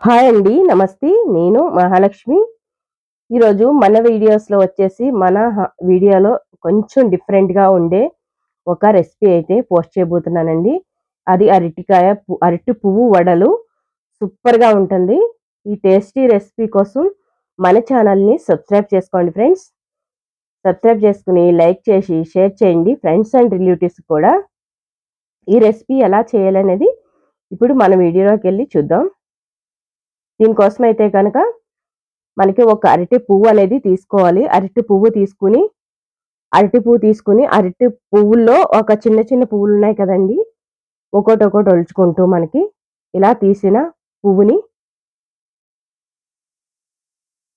Hi అండి నమస్తే. నేను మహాలక్ష్మి. ఈరోజు మన వీడియోస్లో వచ్చేసి మన హ- వీడియోలో కొంచెం డిఫరెంట్గా ఉండే ఒక రెసిపీ అయితే పోస్ట్ చేయబోతున్నానండి. అది అరటికాయ అరటి పువ్వు వడలు. సూపర్గా ఉంటుంది. ఈ టేస్టీ రెసిపీ కోసం మన ఛానల్ని సబ్స్క్రైబ్ చేసుకోండి ఫ్రెండ్స్. సబ్స్క్రైబ్ చేసుకుని లైక్ చేసి షేర్ చేయండి ఫ్రెండ్స్ అండ్ రిలేటివ్స్ కూడా. ఈ రెసిపీ ఎలా చేయాలనేది ఇప్పుడు మన వీడియోలోకి వెళ్ళి చూద్దాం. దీనికోసం అయితే కనుక మనకి ఒక అరటి పువ్వు అనేది తీసుకోవాలి. అరటి పువ్వు తీసుకుని అరటి పువ్వు తీసుకుని అరటి పువ్వుల్లో ఒక చిన్న చిన్న పువ్వులు ఉన్నాయి కదండి. ఒకటి ఒకటి ఒలుచుకుంటూ మనకి ఇలా తీసిన పువ్వుని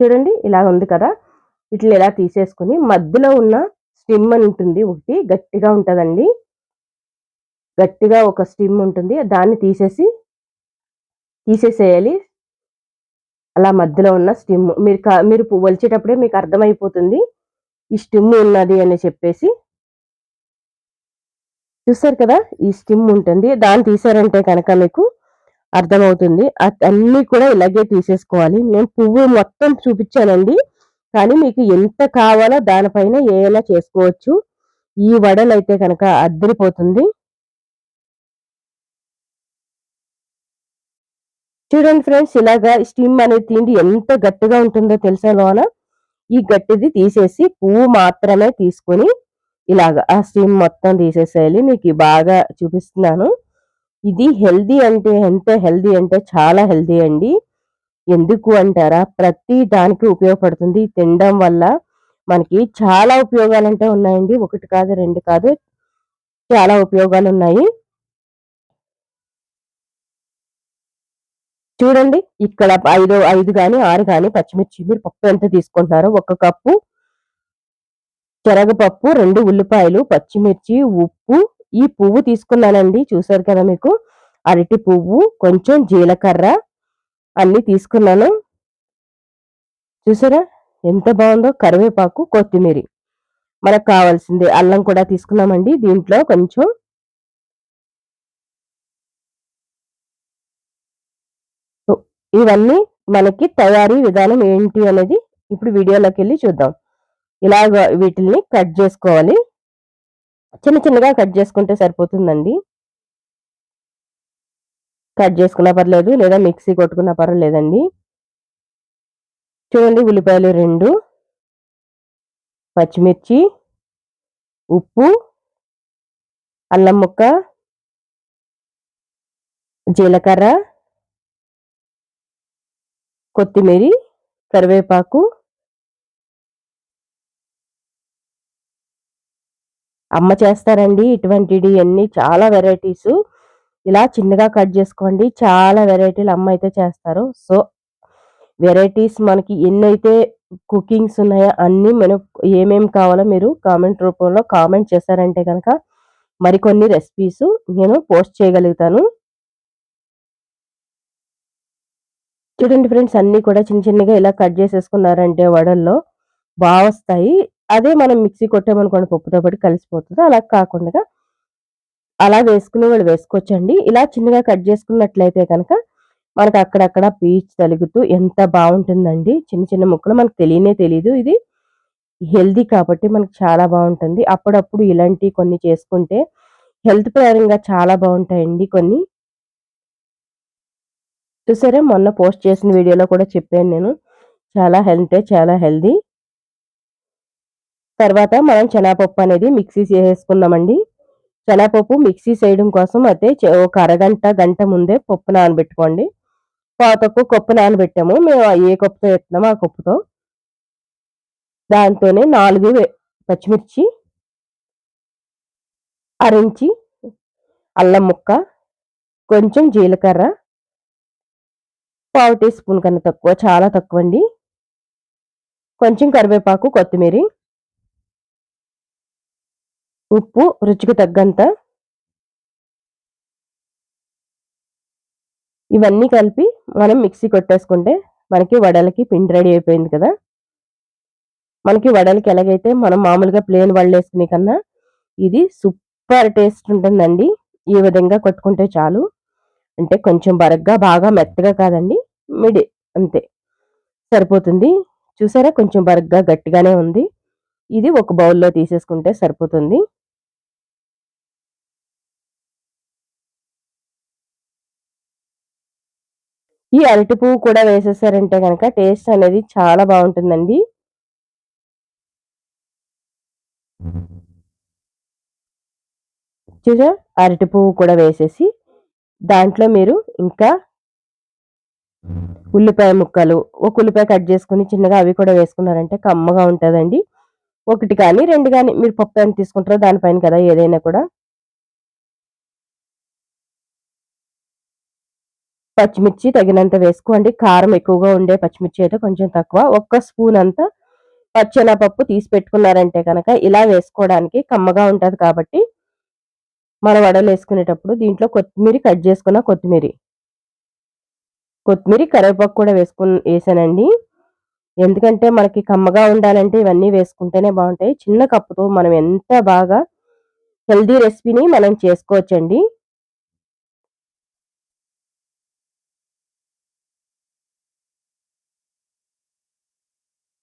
చూడండి ఇలా ఉంది కదా. ఇట్లా ఇలా తీసేసుకుని మధ్యలో ఉన్న స్టిమ్ అని ఉంటుంది ఒకటి గట్టిగా ఉంటుందండి. గట్టిగా ఒక స్టిమ్ ఉంటుంది. దాన్ని తీసేసి తీసేసేయాలి. అలా మధ్యలో ఉన్న స్టిమ్ మీరు మీరు పు- ఒలిచేటప్పుడే మీకు అర్థమైపోతుంది. ఈ స్టిమ్ ఉన్నది అని చెప్పేసి. చూస్తారు కదా? ఈ స్టిమ్ ఉంటుంది. దాన్ని తీసారంటే కనుక మీకు అర్థమవుతుంది. అన్నీ కూడా ఇలాగే తీసేసుకోవాలి. నేను పువ్వు మొత్తం చూపించానండి. కానీ మీకు ఎంత కావాలో దానిపైన ఏమైనా చేసుకోవచ్చు. ఈ వడలు అయితే కనుక అద్దరిపోతుంది. చూడండి ఫ్రెండ్స్ ఇలాగా స్టీమ్ అనేది తిండి ఎంత గట్టిగా ఉంటుందో తెలుసా లోన? ఈ గట్టిది తీసేసి పువ్వు మాత్రమే తీసుకొని ఇలాగ ఆ స్టీమ్ మొత్తం తీసేసేయాలి. మీకు బాగా చూపిస్తున్నాను. ఇది హెల్దీ అంటే ఎంత హెల్దీ అంటే చాలా హెల్దీ అండి. ఎందుకు అంటారా? ప్రతి దానికి ఉపయోగపడుతుంది. తినడం వల్ల మనకి చాలా ఉపయోగాలు అంటే ఉన్నాయండి. ఒకటి కాదు రెండు కాదు చాలా ఉపయోగాలు ఉన్నాయి. చూడండి ఇక్కడ ఐదు ఐదు కానీ ఆరు కానీ పచ్చిమిర్చి మీరు పప్పు ఎంత తీసుకుంటున్నారో ఒక కప్పు శనగపప్పు రెండు ఉల్లిపాయలు పచ్చిమిర్చి ఉప్పు. ఈ పువ్వు తీసుకున్నానండి చూసారు కదా మీకు? అరటి పువ్వు కొంచెం జీలకర్ర అన్ని తీసుకున్నాను. చూసారా? ఎంత బాగుందో? కరివేపాకు కొత్తిమీర. మనకు కావాల్సింది అల్లం కూడా తీసుకున్నామండి దీంట్లో కొంచెం ఇవన్నీ మనకి తయారీ విధానం ఏంటి అనేది ఇప్పుడు వీడియోలోకి వెళ్ళి చూద్దాం. ఇలాగ వీటిల్ని కట్ చేసుకోవాలి. చిన్న చిన్నగా కట్ చేసుకుంటే సరిపోతుందండి. కట్ చేసుకున్నా పర్లేదు లేదా మిక్సీ కొట్టుకున్నా పర్వాలేదండి. చూడండి ఉల్లిపాయలు రెండు పచ్చిమిర్చి ఉప్పు అల్లం ముక్క జీలకర్ర కొత్తిమీర కరివేపాకు అమ్మ చేస్తారండి ఇటువంటివి అన్ని చాలా వెరైటీస్ ఇలా చిన్నగా కట్ చేసుకోండి. చాలా వెరైటీలు అమ్మ అయితే చేస్తారు. సో వెరైటీస్ మనకి ఎన్నైతే కుకింగ్స్ ఉన్నాయో అన్నీ మనం ఏమేమి కావాలో మీరు కామెంట్ రూపంలో కామెంట్ చేశారంటే కనుక మరికొన్ని రెసిపీస్ నేను పోస్ట్ చేయగలుగుతాను. చూడండి ఫ్రెండ్స్ అన్ని కూడా చిన్న చిన్నగా ఇలా కట్ చేసేసుకున్నారంటే వడల్లో బాగా వస్తాయి అదే మనం మిక్సీ కొట్టామనుకోండి పప్పుతో పాటు కలిసిపోతుంది. అలా కాకుండా అలా వేసుకునే వాళ్ళు వేసుకోవచ్చండి. ఇలా చిన్నగా కట్ చేసుకున్నట్లయితే కనుక మనకు అక్కడక్కడ పీచ్ తలుగుతూ ఎంత బాగుంటుందండి చిన్న చిన్న ముక్కలు మనకు తెలియనే తెలియదు ఇది హెల్దీ కాబట్టి మనకు చాలా బాగుంటుంది అప్పుడప్పుడు ఇలాంటి కొన్ని చేసుకుంటే హెల్త్ పరంగా చాలా బాగుంటాయండి కొన్ని. చూసారా? మొన్న పోస్ట్ చేసిన వీడియోలో కూడా చెప్పాను నేను. చాలా హెల్తే చాలా హెల్దీ. తర్వాత మనం శనగపప్పు అనేది మిక్సీ చేసేసుకుందామండి. శనగపప్పు మిక్సీ చేయడం కోసం అయితే ఒక అరగంట గంట ముందే పప్పు నానబెట్టుకోండి. పాతకు కప్పు నానబెట్టాము. మేము ఏ కప్పుతో ఎత్తున్నాము ఆ కప్పుతో. దాంతోనే నాలుగు పచ్చిమిర్చి అరించి అల్లం ముక్క కొంచెం జీలకర్ర పావు టీ స్పూన్ కన్నా తక్కువ చాలా తక్కువ అండి కొంచెం కరివేపాకు కొత్తిమీర ఉప్పు రుచికి తగ్గంత. ఇవన్నీ కలిపి మనం మిక్సీ కొట్టేసుకుంటే మనకి వడలకి పిండి రెడీ అయిపోయింది కదా. మనకి వడలకి ఎలాగైతే మనం మామూలుగా ప్లేన్ వడలు వేసుకునే కన్నా ఇది సూపర్ టేస్ట్ ఉంటుందండి. ఈ విధంగా కొట్టుకుంటే చాలు. అంటే కొంచెం బరగ్గా బాగా మెత్తగా కాదండి. మిడి అంతే. సరిపోతుంది. చూసారా? కొంచెం బరగ్గా గట్టిగానే ఉంది. ఇది ఒక బౌల్లో తీసేసుకుంటే సరిపోతుంది. ఈ అరటి పువ్వు కూడా వేసేసారంటే కనుక టేస్ట్ అనేది చాలా బాగుంటుందండి. చూసా అరటి పువ్వు కూడా వేసేసి దాంట్లో మీరు ఇంకా ఉల్లిపాయ ముక్కలు ఒక ఉల్లిపాయ కట్ చేసుకుని చిన్నగా అవి కూడా వేసుకున్నారంటే కమ్మగా ఉంటుందండి. ఒకటి కానీ రెండు కానీ మీరు పప్పు ఎంత తీసుకుంటారో దానిపైన కదా ఏదైనా కూడా. పచ్చిమిర్చి తగినంత వేసుకోండి. కారం ఎక్కువగా ఉండే పచ్చిమిర్చి అయితే కొంచెం తక్కువ. ఒక్క స్పూన్ అంతా పచ్చెనపప్పు తీసి పెట్టుకున్నారంటే కనుక ఇలా వేసుకోవడానికి కమ్మగా ఉంటుంది కాబట్టి మన వడలు వేసుకునేటప్పుడు దీంట్లో కొత్తిమీర కట్ చేసుకున్న కొత్తిమీర. కొత్తిమీర కరివేపాకు కూడా వేసుకుని వేసానండి. ఎందుకంటే మనకి కమ్మగా ఉండాలంటే ఇవన్నీ వేసుకుంటేనే బాగుంటాయి. చిన్న కప్పుతో మనం ఎంత బాగా హెల్దీ రెసిపీని మనం చేసుకోవచ్చండి.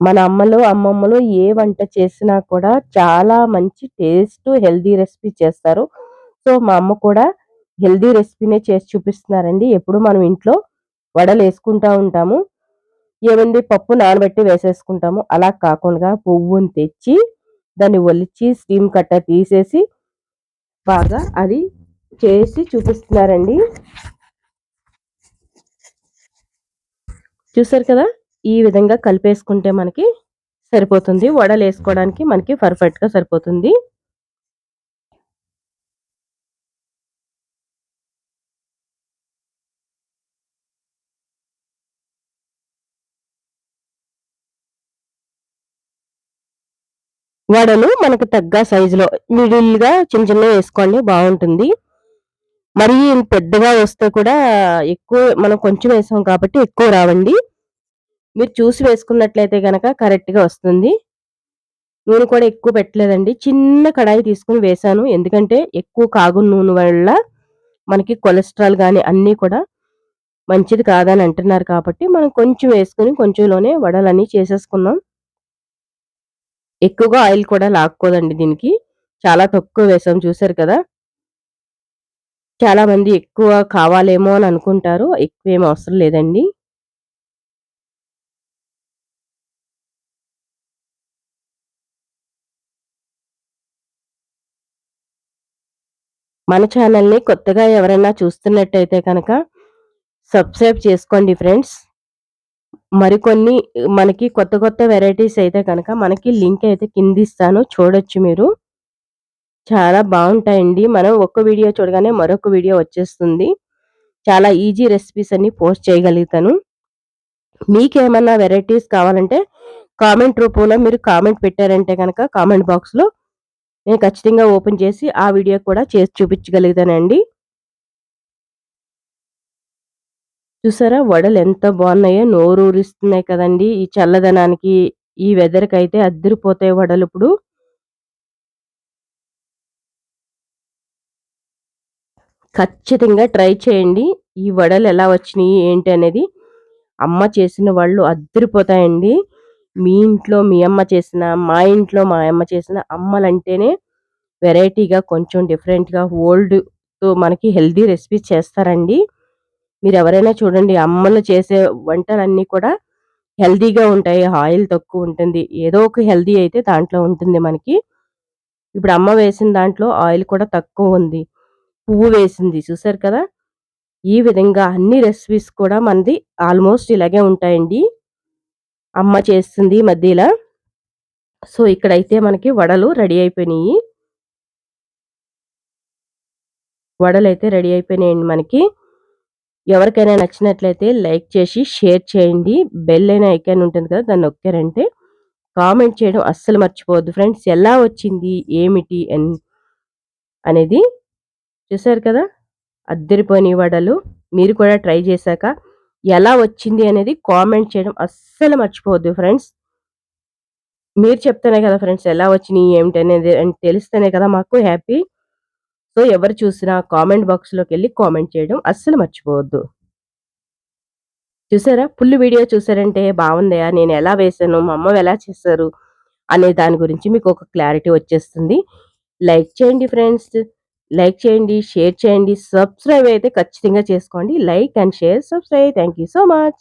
మన అమ్మలు అమ్మమ్మలు ఏ వంట చేసినా కూడా చాలా మంచి టేస్ట్ హెల్దీ రెసిపీ చేస్తారు. సో మా అమ్మ కూడా హెల్దీ రెసిపీనే చేసి చూపిస్తున్నారండి. ఎప్పుడు మనం ఇంట్లో వడలు వేసుకుంటూ ఉంటాము. ఏముంది? పప్పు నానబెట్టి వేసేసుకుంటాము. అలా కాకుండా పువ్వుని తెచ్చి దాన్ని ఒలిచి స్టీమ్ కట్ట తీసేసి బాగా అది చేసి చూపిస్తున్నారండి. చూసారు కదా? ఈ విధంగా కలిపేసుకుంటే మనకి సరిపోతుంది. వడలు వేసుకోవడానికి మనకి పర్ఫెక్ట్గా సరిపోతుంది. వడలు మనకు తగ్గ సైజులో మిడిల్గా చిన్న చిన్న వేసుకోండి బాగుంటుంది. మరి పెద్దగా వస్తే కూడా ఎక్కువ మనం కొంచెం వేసాం కాబట్టి ఎక్కువ రావండి. మీరు చూసి వేసుకున్నట్లయితే కనుక కరెక్ట్గా వస్తుంది. నూనె కూడా ఎక్కువ పెట్టలేదండి. చిన్న కడాయి తీసుకుని వేసాను. ఎందుకంటే ఎక్కువ కాగు నూనె వల్ల మనకి కొలెస్ట్రాల్ కానీ అన్నీ కూడా మంచిది కాదని అంటున్నారు కాబట్టి మనం కొంచెం వేసుకుని కొంచెంలోనే వడలన్నీ చేసేసుకుందాం ఎక్కువగా ఆయిల్ కూడా లాక్కోదండి దీనికి. చాలా తక్కువ వేసాం చూసారు కదా? చాలా మంది ఎక్కువ కావాలేమో అని అనుకుంటారు ఎక్కువ ఏం అవసరం లేదండి. మన ఛానల్ని కొత్తగా ఎవరైనా చూస్తున్నట్టయితే కనుక సబ్స్క్రైబ్ చేసుకోండి ఫ్రెండ్స్. మరికొన్ని మనకి కొత్త కొత్త వెరైటీస్ అయితే కనుక మనకి లింక్ అయితే కింద ఇస్తాను. చూడొచ్చు మీరు. చాలా బాగుంటాయండి. మనం ఒక్క వీడియో చూడగానే మరొక వీడియో వచ్చేస్తుంది. చాలా ఈజీ రెసిపీస్ అన్ని పోస్ట్ చేయగలుగుతాను. మీకేమన్నా వెరైటీస్ కావాలంటే కామెంట్ రూపంలో మీరు కామెంట్ పెట్టారంటే కనుక కామెంట్ బాక్స్లో నేను ఖచ్చితంగా ఓపెన్ చేసి ఆ వీడియో కూడా చేసి చూపించగలుగుతానండి. చూసారా? వడలు ఎంత బాగున్నాయో నోరు ఊరిస్తున్నాయి కదండి. ఈ చల్లదనానికి ఈ వెదర్కి అయితే అద్దరిపోతాయి వడలు ఇప్పుడు. ఖచ్చితంగా ట్రై చేయండి. ఈ వడలు ఎలా వచ్చినాయి ఏంటి అనేది. అమ్మ చేసిన వాళ్ళు అద్దరిపోతాయండి. మీ ఇంట్లో మీ అమ్మ చేసిన మా ఇంట్లో మా అమ్మ చేసిన అమ్మలంటేనే వెరైటీగా కొంచెం డిఫరెంట్గా ఓల్డ్తో మనకి హెల్దీ రెసిపీస్ చేస్తారండి. మీరు ఎవరైనా చూడండి అమ్మలు చేసే వంటలన్నీ కూడా హెల్దీగా ఉంటాయి ఆయిల్ తక్కువ ఉంటుంది ఏదో ఒక హెల్దీ అయితే దాంట్లో ఉంటుంది మనకి. ఇప్పుడు అమ్మ వేసిన దాంట్లో ఆయిల్ కూడా తక్కువ ఉంది పువ్వు వేసింది చూసారు కదా? ఈ విధంగా అన్ని రెసిపీస్ కూడా మనది ఆల్మోస్ట్ ఇలాగే ఉంటాయండి. అమ్మ చేస్తుంది మధ్యలో. సో ఇక్కడైతే మనకి వడలు రెడీ అయిపోయినాయి. వడలు అయితే రెడీ అయిపోయినాయండి మనకి. ఎవరికైనా నచ్చినట్లయితే లైక్ చేసి షేర్ చేయండి. బెల్ అయిన ఐకాన్ ఉంటుంది కదా దాన్ని నొక్కారంటే కామెంట్ చేయడం అస్సలు మర్చిపోవద్దు. ఫ్రెండ్స్ ఎలా వచ్చింది ఏమిటి అని అనేది చూసారు కదా? అద్దరిపోని వడలు మీరు కూడా ట్రై చేశాక ఎలా వచ్చింది అనేది కామెంట్ చేయడం అస్సలు మర్చిపోవద్దు ఫ్రెండ్స్. మీరు చెప్తేనే కదా ఫ్రెండ్స్ ఎలా వచ్చినాయి ఏమిటి అనేది తెలిస్తేనే కదా మాకు హ్యాపీ. సో ఎవరు చూసినా కామెంట్ బాక్స్లోకి వెళ్ళి కామెంట్ చేయడం అస్సలు మర్చిపోవద్దు. చూసారా? ఫుల్ వీడియో చూసారంటే బాగుందయా? నేను ఎలా వేసాను మా అమ్మ ఎలా చేశారు? అనే దాని గురించి మీకు ఒక క్లారిటీ వచ్చేస్తుంది. లైక్ చేయండి ఫ్రెండ్స్. లైక్ చేయండి షేర్ చేయండి సబ్స్క్రైబ్ అయితే ఖచ్చితంగా చేసుకోండి. Like and share subscribe. Thank you so much.